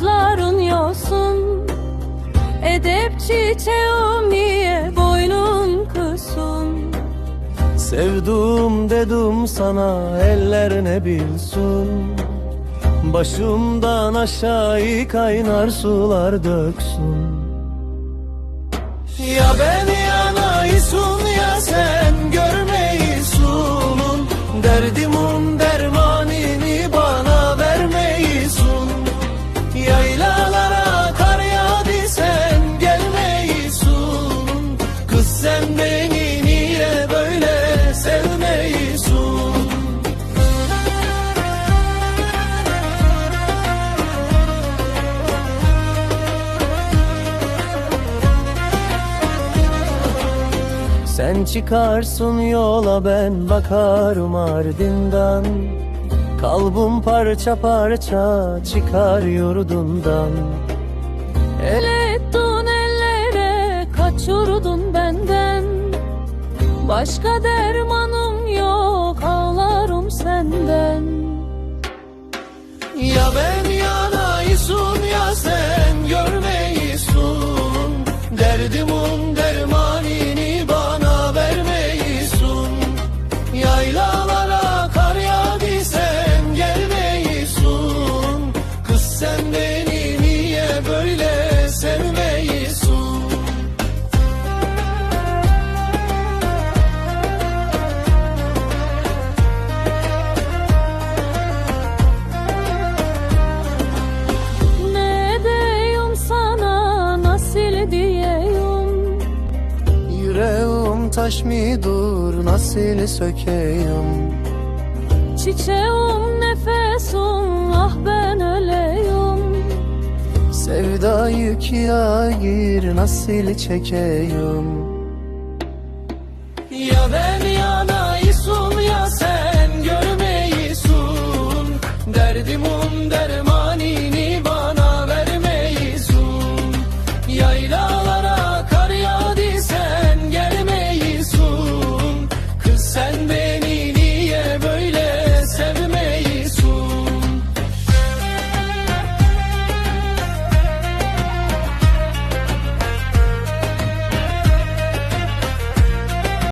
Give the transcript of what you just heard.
saçların yosun Edep çiçeğim niye boynun kısın Sevdum dedim sana eller ne bilsin? Başımdan aşağı kaynar sular döksün. Ya beni anayısın ya sen Kız sen beni niye böyle sevmeyisun Sen çıkarsın yola ben bakarım ardından. Kalbim parça parça çıkar yurdundan. El Başka dermanım yok ağlarım senden. Ya ben yanayısın ya sen görmeyisun Derdimin dermanini Yüreğim taş mı dur nasıl sökeyim? Çiçeğim nefesim ah ben öleyim. Sevdayı ikiye gir nasıl çekeyim? Ya ben